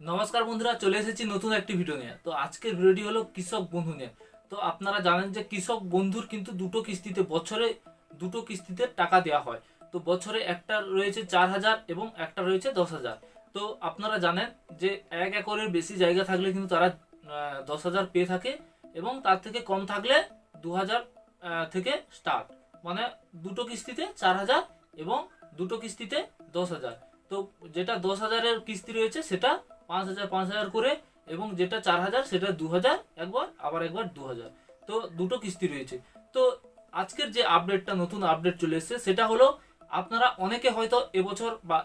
নমস্কার বন্ধুরা, চলে এসেছি নতুন একটি ভিডিও নিয়ে। তো আজকের ভিডিওটি হলো কৃষক বন্ধু নিয়ে। তো আপনারা জানেন যে কৃষক বন্ধুর কিন্তু দুটো কিস্তিতে, বছরে দুটো কিস্তিতে টাকা দেওয়া হয়। তো বছরে একটা রয়েছে চার হাজার এবং একটা রয়েছে দশ হাজার। তো আপনারা জানেন যে এক একরের বেশি জায়গা থাকলে কিন্তু তারা দশ হাজার পেয়ে থাকে এবং তার থেকে কম থাকলে দু হাজার থেকে স্টার্ট মানে দুটো কিস্তিতে চার হাজার এবং দুটো কিস্তিতে দশ হাজার। তো যেটা দশ হাজারের কিস্তি রয়েছে সেটা পাঁচ হাজার পাঁচ হাজার করে এবং যেটা চার হাজার সেটা দু হাজার একবার, আবার একবার দু হাজার তো দুটো কিস্তি রয়েছে। তো আজকের যে আপডেটটা নতুন আপডেট চলে এসেছে, সেটা হলো আপনারা অনেকে হয়তো এবছর বা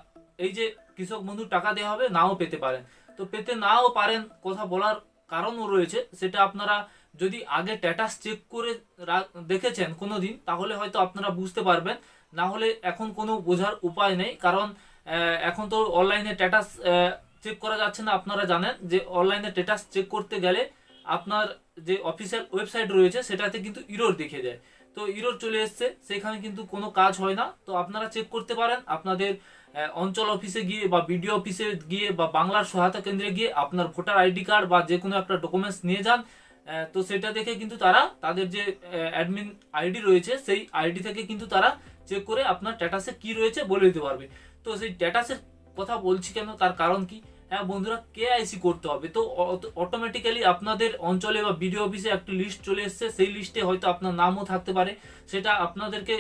এই যে কৃষক বন্ধু টাকা দেওয়া হবে, নাও পেতে পারেন। তো পেতে নাও পারেন কথা বলার কারণও রয়েছে। সেটা আপনারা যদি আগে স্ট্যাটাস চেক করে দেখেছেন কোনো দিন তাহলে হয়তো আপনারা বুঝতে পারবেন। না হলে এখন কোনো বোঝার উপায় নেই, কারণ এখন তো অনলাইনে স্ট্যাটাস চেক করা যাচ্ছে না, আপনারা জানেন যে অনলাইনে স্ট্যাটাস চেক করতে গেলে আপনার যে অফিসিয়াল ওয়েবসাইট রয়েছে সেটাতে কিন্তু ইরোর দেখে দেয়। তো ইরোর চলে এসছে, সেখানে কিন্তু কোনো কাজ হয় না। তো আপনারা চেক করতে পারেন, আপনাদের অঞ্চল অফিসে গিয়ে বা বিডিও অফিসে গিয়ে বা বাংলার সহায়তা কেন্দ্রে গিয়ে আপনার ভোটার আইডি কার্ড বা যে কোনো একটা ডকুমেন্টস নিয়ে যান তো সেটা দেখে কিন্তু তারা তাদের যে অ্যাডমিন আইডি রয়েছে সেই আইডি থেকে কিন্তু তারা চেক করে আপনার স্ট্যাটাসে কি রয়েছে বলে দিতে পারবে। তো সেই স্ট্যাটাসের কথা বলছি কেন, তার কারণ কি? হ্যাঁ বন্ধুরা কে কেআইসি করতে হবে। তো অটোমেটিক্যালি আপনাদের অঞ্চলে বা বিডিও অফিসে একটা লিস্ট চলে এসছে। সেই লিস্টে হয়তো আপনার নামও থাকতে পারে। সেটা আপনাদেরকে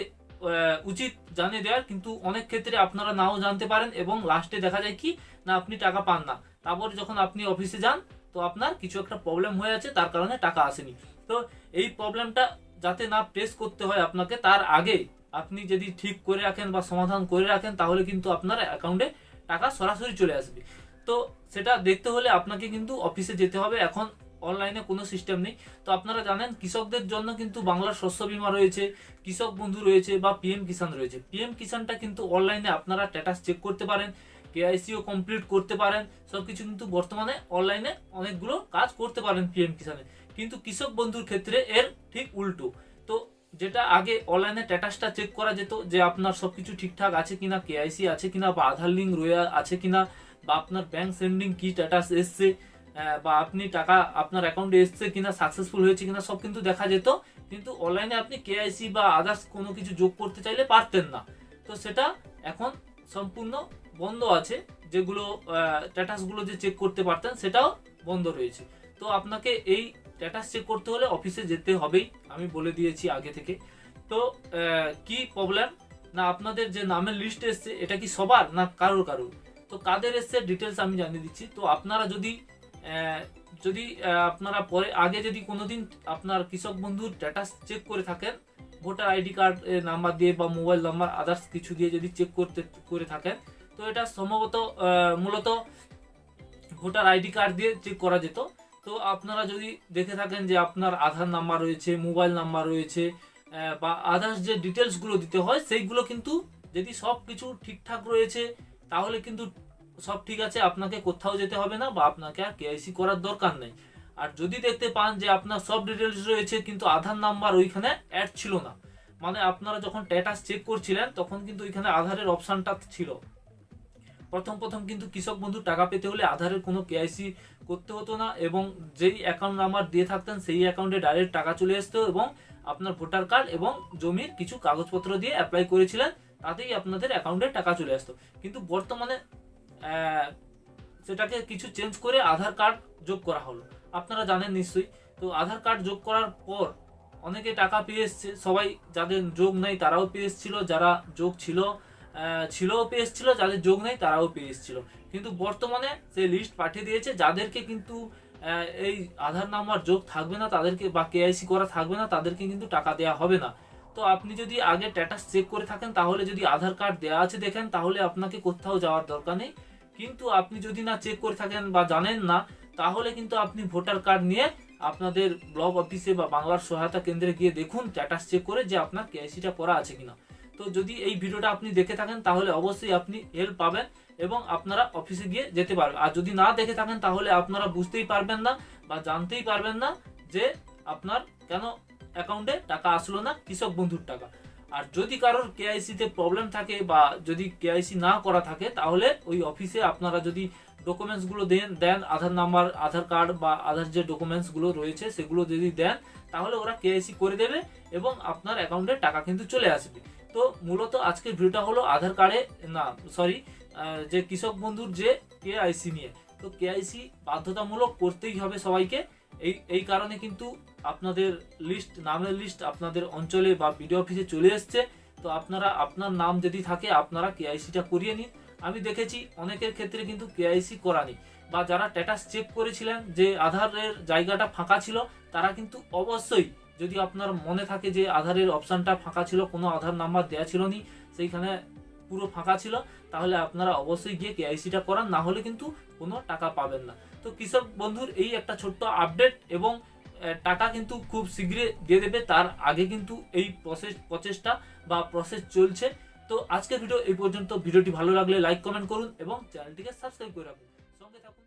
উচিত জানিয়ে দেওয়ার। কিন্তু অনেক ক্ষেত্রে আপনারা নাও জানতে পারেন এবং লাস্টে দেখা যায় কি, না, আপনি টাকা পান না। তারপরে যখন আপনি অফিসে যান, তো আপনার কিছু একটা প্রবলেম হয়ে আছে, তার কারণে টাকা আসেনি। তো এই প্রবলেমটা যাতে না ফেস করতে হয় আপনাকে, তার আগে আপনি যদি ঠিক করে রাখেন বা সমাধান করে রাখেন, তাহলে কিন্তু আপনার অ্যাকাউন্টে টাকা সরাসরি চলে আসবে। তো সেটা দেখতে হলে আপনাকে কিন্তু অফিসে যেতে হবে। এখন অনলাইনে কোনো সিস্টেম নেই। তো আপনারা জানেন, কৃষকদের জন্য কিন্তু বাংলার শস্য বীমা রয়েছে, কৃষক বন্ধু রয়েছে বা পিএম কিষাণ রয়েছে। পিএম কিষাণটা কিন্তু অনলাইনে আপনারা স্ট্যাটাস চেক করতে পারেন কেআইসিও কমপ্লিট করতে পারেন সব কিছু কিন্তু বর্তমানে অনলাইনে অনেকগুলো কাজ করতে পারেন পিএম কিষাণে। কিন্তু কৃষক বন্ধুর ক্ষেত্রে এর ঠিক উল্টো। তো যেটা আগে অনলাইনে স্ট্যাটাসটা চেক করা যেত যে আপনার সবকিছু ঠিকঠাক আছে কিনা কেআইসি আছে কিনা বা আধার লিঙ্ক রয়ে, আছে কিনা বা আপনার ব্যাংক সেন্ডিং কি স্ট্যাটাস এসছে বা আপনি টাকা আপনার অ্যাকাউন্টে এসছে কিনা সাকসেসফুল হয়েছে কিনা, সব কিন্তু দেখা যেত। কিন্তু অনলাইনে আপনি কেআইসি বা আদার্স কোনো কিছু যোগ করতে চাইলে পারতেন না। তো সেটা এখন সম্পূর্ণ বন্ধ আছে, যেগুলো স্ট্যাটাসগুলো যে চেক করতে পারতেন, সেটাও বন্ধ রয়েছে। তো আপনাকে এই স্ট্যাটাস চেক করতে হলে অফিসে যেতে হবেই, আমি বলে দিয়েছি আগে থেকে। তো কি প্রবলেম না আপনাদের যে নামের লিস্ট এসছে, এটা কি সবার? না কারোর কারোর? তো কাদের এসছে ডিটেলস আমি জানিয়ে দিচ্ছি। তো আপনারা যদি যদি আপনারা পরে, আগে যদি কোনোদিন আপনার কৃষক বন্ধুর স্ট্যাটাস চেক করে থাকেন, ভোটার আইডি কার্ড নাম্বার দিয়ে বা মোবাইল নাম্বার আদার্স কিছু দিয়ে যদি চেক করতে, করে থাকেন, তো এটা সম্ভবত মূলত ভোটার আইডি কার্ড দিয়ে চেক করা যেত। তো আপনারা যদি দেখে থাকেন যে আপনার আধার নাম্বার রয়েছে মোবাইল নাম্বার রয়েছে বা আদার্স যে ডিটেলসগুলো দিতে হয়, সেইগুলো কিন্তু যদি সব কিছু ঠিকঠাক রয়েছে তাহলে কিন্তু সব ঠিক আছে, আপনাকে কোথাও যেতে হবে না বা আপনাকে আর কেআইসি করার দরকার নেই। আর যদি দেখতে পান যে আপনার সব ডিটেলস রয়েছে, কিন্তু আধার নাম্বার ওইখানে অ্যাড ছিল না। মানে আপনারা যখন স্ট্যাটাস চেক করছিলেন, তখন কিন্তু ওইখানে আধারের অপশানটা ছিল। প্রথম প্রথম কিন্তু কৃষক বন্ধু টাকা পেতে হলে আধারের কোনো কেআইসি করতে হতো না এবং যেই অ্যাকাউন্ট নাম্বার দিয়ে থাকতেন, সেই অ্যাকাউন্টে ডাইরেক্ট টাকা চলে আসতো এবং আপনার ভোটার কার্ড এবং জমির কিছু কাগজপত্র দিয়ে অ্যাপ্লাই করেছিলেন। তাতেই আপনাদের অ্যাকাউন্টে টাকা চলে আসতো। কিন্তু বর্তমানে সেটাকে কিছু চেঞ্জ করে আধার কার্ড যোগ করা হলো। আপনারা জানেন নিশ্চয়ই, তো আধার কার্ড যোগ করার পর অনেকে টাকা পেয়ে এসছে, সবাই যাদের যোগ নেই তারাও পেয়ে এসেছিল, যারা যোগ ছিল ছিলও পেয়ে এসেছিল, যাদের যোগ নেই তারাও পেয়ে এসেছিল। কিন্তু বর্তমানে সেই লিস্ট পাঠিয়ে দিয়েছে, যাদেরকে কিন্তু এই আধার নাম্বার যোগ থাকবে না, তাদেরকে বা কেআইসি করা থাকবে না, তাদেরকে কিন্তু টাকা দেওয়া হবে না। তো আপনি যদি আগে স্ট্যাটাস চেক করে থাকেন, তাহলে যদি আধার কার্ড দেওয়া আছে দেখেন, তাহলে আপনাকে কোথাও যাওয়ার দরকার নেই। কিন্তু আপনি যদি না চেক করে থাকেন বা জানেন না, তাহলে কিন্তু আপনি ভোটার কার্ড নিয়ে আপনাদের ব্লক অফিসে বা বাংলার সহায়তা কেন্দ্রে গিয়ে দেখুন স্ট্যাটাস চেক করে যে আপনার কেআইসিটা করা আছে কিনা। তো যদি এই ভিডিওটা আপনি দেখে থাকেন, তাহলে অবশ্যই আপনি হেল্প পাবেন এবং আপনারা অফিসে গিয়ে যেতে পারবেন। আর যদি না দেখে থাকেন, তাহলে আপনারা বুঝতেই পারবেন না বা জানতেই পারবেন না যে আপনার কেন অ্যাকাউন্টে টাকা আসলো না, কৃষক বন্ধুর টাকা। আর যদি কারোর কেআইসিতে প্রবলেম থাকে বা যদি কেআইসি না করা থাকে, তাহলে ওই অফিসে আপনারা যদি ডকুমেন্টসগুলো দেন দেন আধার নাম্বার আধার কার্ড বা আধার যে ডকুমেন্টসগুলো রয়েছে, সেগুলো যদি দেন, তাহলে ওরা কেআইসি করে দেবে এবং আপনার অ্যাকাউন্টে টাকা কিন্তু চলে আসবে। তো মূলত আজকের ভিডিওটা হলো আধার কার্ডে না সরি যে কৃষক বন্ধুর যে কেআইসি নিয়ে। তো কেআইসি বাধ্যতামূলক করতেই হবে সবাইকে। এই এই কারণে কিন্তু আপনাদের লিস্ট নামের লিস্ট আপনাদের অঞ্চলে বা বিডিও অফিসে চলে এসছে। তো আপনারা, আপনার নাম যদি থাকে, আপনারা কেআইসিটা করিয়ে নিন। আমি দেখেছি অনেকের ক্ষেত্রে কিন্তু কেআইসি করা নেই। বা যারা স্ট্যাটাস চেক করেছিলেন যে আধারের জায়গাটা ফাঁকা ছিল, তারা কিন্তু অবশ্যই যদি আপনার মনে থাকে যে আধারের অপশানটা ফাঁকা ছিল, কোনো আধার নাম্বার দেওয়া ছিল নি, সেইখানে পুরো ফাঁকা ছিল, তাহলে আপনারা অবশ্যই গিয়ে কেআইসিটা করান, না হলে কিন্তু কোনো টাকা পাবেন না। তো কৃষক বন্ধুর এই একটা ছোট্ট আপডেট এবং টাকা কিন্তু খুব শীঘ্রই দিয়ে দেবে, তার আগে কিন্তু এই প্রসেস প্রচেষ্টা বা প্রসেস চলছে। তো আজকের ভিডিও এই পর্যন্ত। ভিডিওটি ভালো লাগলে লাইক কমেন্ট করুন এবং চ্যানেলটিকে সাবস্ক্রাইব করে রাখুন। সঙ্গে থাকুন।